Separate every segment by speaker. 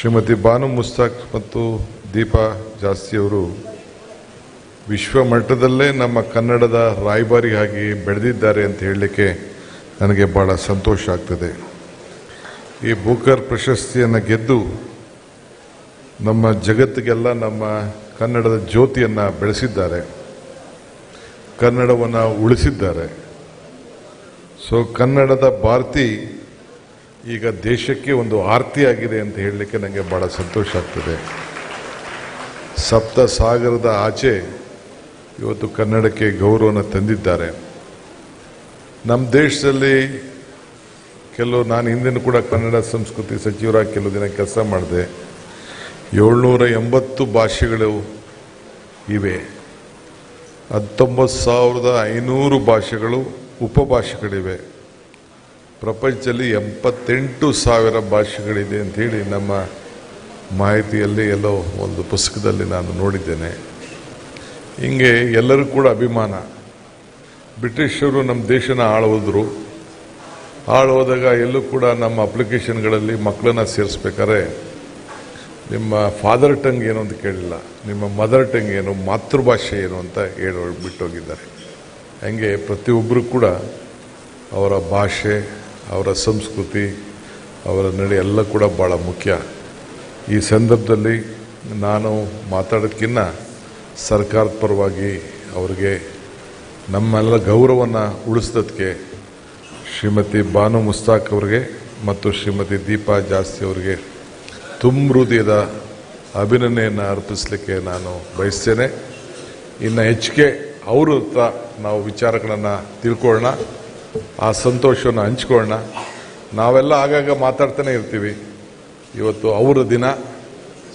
Speaker 1: ಶ್ರೀಮತಿ ಬಾನು ಮುಸ್ತಾಕ್ ಮತ್ತು ದೀಪಾ ಜಾಸ್ತಿಯವರು ವಿಶ್ವ ಮಟ್ಟದಲ್ಲೇ ನಮ್ಮ ಕನ್ನಡದ ರಾಯಭಾರಿಯಾಗಿ ಬೆಳೆದಿದ್ದಾರೆ ಅಂತ ಹೇಳಲಿಕ್ಕೆ ನನಗೆ ಭಾಳ ಸಂತೋಷ ಆಗ್ತದೆ. ಈ ಬೂಕರ್ ಪ್ರಶಸ್ತಿಯನ್ನು ಗೆದ್ದು ನಮ್ಮ ಜಗತ್ತಿಗೆಲ್ಲ ನಮ್ಮ ಕನ್ನಡದ ಜ್ಯೋತಿಯನ್ನು ಬೆಳೆಸಿದ್ದಾರೆ. ಕನ್ನಡವನ್ನು ಉಳಿಸಿದ್ದಾರೆ. ಸೊ ಕನ್ನಡದ ಭಾರತಿ ಈಗ ದೇಶಕ್ಕೆ ಒಂದು ಆರ್ತಿಯಾಗಿದೆ ಅಂತ ಹೇಳಲಿಕ್ಕೆ ನನಗೆ ಬಹಳ ಸಂತೋಷ ಆಗ್ತದೆ. ಸಪ್ತ ಸಾಗರದ ಆಚೆ ಇವತ್ತು ಕನ್ನಡಕ್ಕೆ ಗೌರವನ ತಂದಿದ್ದಾರೆ. ನಮ್ಮ ದೇಶದಲ್ಲಿ ಕೆಲವು, ನಾನು ಹಿಂದಿನ ಕೂಡ ಕನ್ನಡ ಸಂಸ್ಕೃತಿ ಸಚಿವರಾಗಿ ಕೆಲವು ದಿನ ಕೆಲಸ ಮಾಡಿದೆ. ಏಳ್ನೂರ ಎಂಬತ್ತು ಭಾಷೆಗಳು ಇವೆ. ಹತ್ತೊಂಬತ್ತು ಸಾವಿರದ ಐನೂರು ಭಾಷೆಗಳು ಉಪಭಾಷೆಗಳಿವೆ. ಪ್ರಪಂಚದಲ್ಲಿ ಎಂಬತ್ತೆಂಟು ಸಾವಿರ ಭಾಷೆಗಳಿದೆ ಅಂಥೇಳಿ ನಮ್ಮ ಮಾಹಿತಿಯಲ್ಲಿ ಎಲ್ಲೋ ಒಂದು ಪುಸ್ತಕದಲ್ಲಿ ನಾನು ನೋಡಿದ್ದೇನೆ. ಹಿಂಗೆ ಎಲ್ಲರೂ ಕೂಡ ಅಭಿಮಾನ. ಬ್ರಿಟಿಷರು ನಮ್ಮ ದೇಶನ ಆಳೋದ್ರು ಆಳೋದಾಗ ಎಲ್ಲೂ ಕೂಡ ನಮ್ಮ ಅಪ್ಲಿಕೇಶನ್ಗಳಲ್ಲಿ ಮಕ್ಕಳನ್ನ ಸೇರಿಸ್ಬೇಕಾದ್ರೆ ನಿಮ್ಮ ಫಾದರ್ ಟಂಗ್ ಏನು ಅಂತ ಕೇಳಿಲ್ಲ. ನಿಮ್ಮ ಮದರ್ ಟಂಗ್ ಏನು, ಮಾತೃಭಾಷೆ ಏನು ಅಂತ ಹೇಳಿ ಬಿಟ್ಟೋಗಿದ್ದಾರೆ. ಹಂಗೆ ಪ್ರತಿಯೊಬ್ಬರು ಕೂಡ ಅವರ ಭಾಷೆ ಅವರ ಸಂಸ್ಕೃತಿ, ಅವರ ನಡೆ ಎಲ್ಲ ಕೂಡ ಭಾಳ ಮುಖ್ಯ. ಈ ಸಂದರ್ಭದಲ್ಲಿ ನಾನು ಮಾತಾಡೋದಕ್ಕಿಂತ ಸರ್ಕಾರದ ಪರವಾಗಿ ಅವರಿಗೆ ನಮ್ಮೆಲ್ಲ ಗೌರವವನ್ನು ಉಳಿಸ್ದಕ್ಕೆ ಶ್ರೀಮತಿ ಬಾನು ಮುಸ್ತಾಕ್ ಅವರಿಗೆ ಮತ್ತು ಶ್ರೀಮತಿ ದೀಪಾ ಜಾಸ್ತಿ ಅವರಿಗೆ ತುಂಬ ಹೃದಯದ ಅಭಿನಂದನೆಯನ್ನು ಅರ್ಪಿಸಲಿಕ್ಕೆ ನಾನು ಬಯಸ್ತೇನೆ. ಇನ್ನು ಹೆಚ್ಚಿಗೆ ಅವ್ರ ಹತ್ರ ನಾವು ವಿಚಾರಗಳನ್ನು ತಿಳ್ಕೊಳ್ಳೋಣ. ಆ ಸಂತೋಷವನ್ನು ಹಂಚ್ಕೊಳ್ಳೋಣ. ನಾವೆಲ್ಲ ಆಗಾಗ ಮಾತಾಡ್ತಾನೆ ಇರ್ತೀವಿ. ಇವತ್ತು ಅವರ ದಿನ.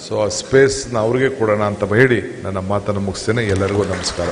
Speaker 1: ಸೊ ಆ ಸ್ಪೇಸ್ನ ಅವ್ರಿಗೆ ಕೊಡೋಣ ಅಂತ ಹೇಳಿ ನನ್ನ ಮಾತನ್ನು ಮುಗಿಸ್ತೇನೆ. ಎಲ್ಲರಿಗೂ ನಮಸ್ಕಾರ.